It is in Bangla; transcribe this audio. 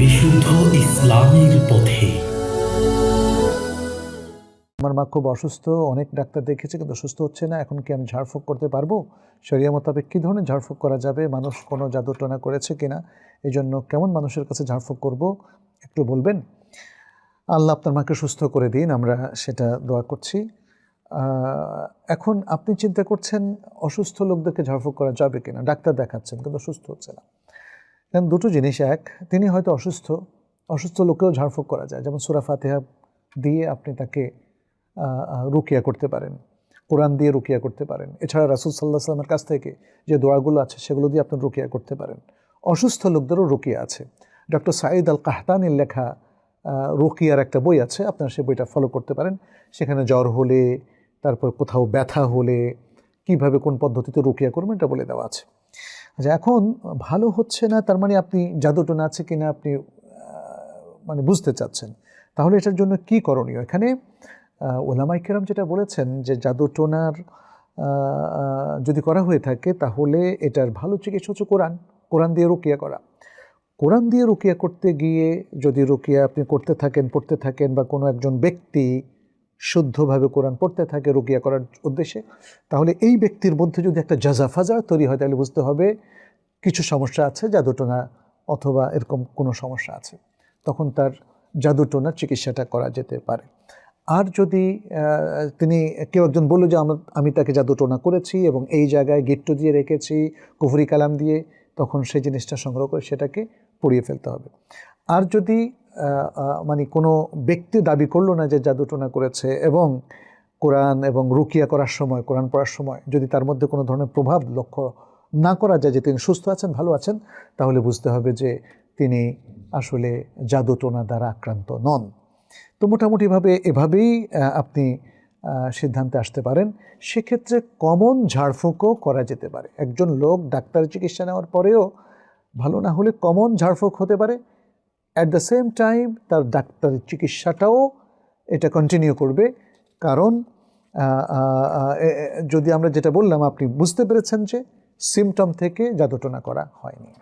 বিশুদ্ধ ইসলামের পথে। আমার মা খুব অসুস্থ, অনেক ডাক্তার দেখেছে কিন্তু সুস্থ হচ্ছে না। এখন কি আমি ঝাড়ফুঁক করতে পারব? শরিয়া মোতাবেক কী ধরনের ঝাড়ফুঁক করা যাবে? মানুষ কোনো জাদুটোনা করেছে কিনা? এই জন্য কেমন মানুষের কাছে ঝাড়ফুঁক করব? একটু বলবেন? আল্লাহ আপনার মাকে সুস্থ করে দিন, আমরা সেটা দোয়া করছি। এখন আপনি চিন্তা করছেন, অসুস্থ লোকদেরকে ঝাড়ফুঁক করা যাবে কিনা? ডাক্তার দেখাচ্ছেন, কিন্তু সুস্থ হচ্ছে না। কারণ দুটো জিনিস, এক, তিনি হয়তো অসুস্থ অসুস্থ লোকেও ঝাড়ফুঁক করা যায়। যেমন সুরা ফাতেহা দিয়ে আপনি তাকে রুকিয়া করতে পারেন। কোরআন দিয়ে রুকিয়া করতে পারেন। এছাড়া রাসুল সাল্লাহ সাল্লামের কাছ থেকে যে দোয়াগুলো আছে, সেগুলো দিয়ে আপনি রুকিয়া করতে পারেন। অসুস্থ লোকদেরও রুকিয়া আছে। ডক্টর সাঈদ আল কাহতানির লেখা রুকিয়ার একটা বই আছে, আপনারা সেই বইটা ফলো করতে পারেন। সেখানে জ্বর হলে, তারপর কোথাও ব্যথা হলে, কীভাবে কোন পদ্ধতিতে রুকিয়া করবেন, এটা বলে দেওয়া আছে। আচ্ছা এখন ভালো হচ্ছে না, তার মানে আপনি জাদুটোনা আছে কিনা আপনি মানে বুঝতে চাচ্ছেন। তাহলে এটার জন্য কি করণীয়? এখানে ওলামাই কেরাম যেটা বলেছেন যে জাদুটোনার যদি করা হয়ে থাকে তাহলে এটার ভালো চিকিৎসা হচ্ছে কোরআন। কোরআন দিয়ে রুকিয়া করা। কোরআন দিয়ে রুকিয়া করতে গিয়ে যদি রুকিয়া আপনি করতে থাকেন, পড়তে থাকেন বা কোনো একজন ব্যক্তি শুদ্ধভাবে কোরআন পড়তে থাকে রুকিয়া করার উদ্দেশ্যে। তাহলে এই ব্যক্তির মধ্যে যদি একটা জাজাফাজা তৈরি হয়, তাহলে বুঝতে হবে কিছু সমস্যা আছে, জাদুটোনা অথবা এরকম কোনো সমস্যা আছে। তখন তার জাদুটোনার চিকিৎসাটা করা যেতে পারে। আর যদি তিনি, কেউ একজন বলল যে আমি তাকে জাদুটোনা করেছি এবং এই জায়গায় গিট্টু দিয়ে রেখেছি, কুফরি কালাম দিয়ে, তখন সেই জিনিসটা সংগ্রহ করে সেটাকে পুড়িয়ে ফেলতে হবে। আর যদি মানে কোনো ব্যক্তি দাবি করল না যে জাদুটোনা করেছে এবং কোরআন এবং রুকিয়া করার সময়, কোরআন পড়ার সময় যদি তার মধ্যে কোনো ধরনের প্রভাব লক্ষ্য না করা যায় যে তিনি সুস্থ আছেন, ভালো আছেন, তাহলে বুঝতে হবে যে তিনি আসলে জাদুটোনা দ্বারা আক্রান্ত নন। তো মোটামুটিভাবে এভাবেই আপনি সিদ্ধান্তে আসতে পারেন। সেক্ষেত্রে কমন ঝাড়ফুঁকও করা যেতে পারে। একজন লোক ডাক্তার চিকিৎসা নেওয়ার পরেও ভালো না হলে কমন ঝাড়ফুঁক হতে পারে। অ্যাট দ্য সেম টাইম তার ডাক্তারের চিকিৎসাটাও এটা কন্টিনিউ করবে। কারণ যদি আমরা যেটা বললাম, আপনি বুঝতে পেরেছেন যে সিমটম থেকে জাদুটনা করা হয়নি।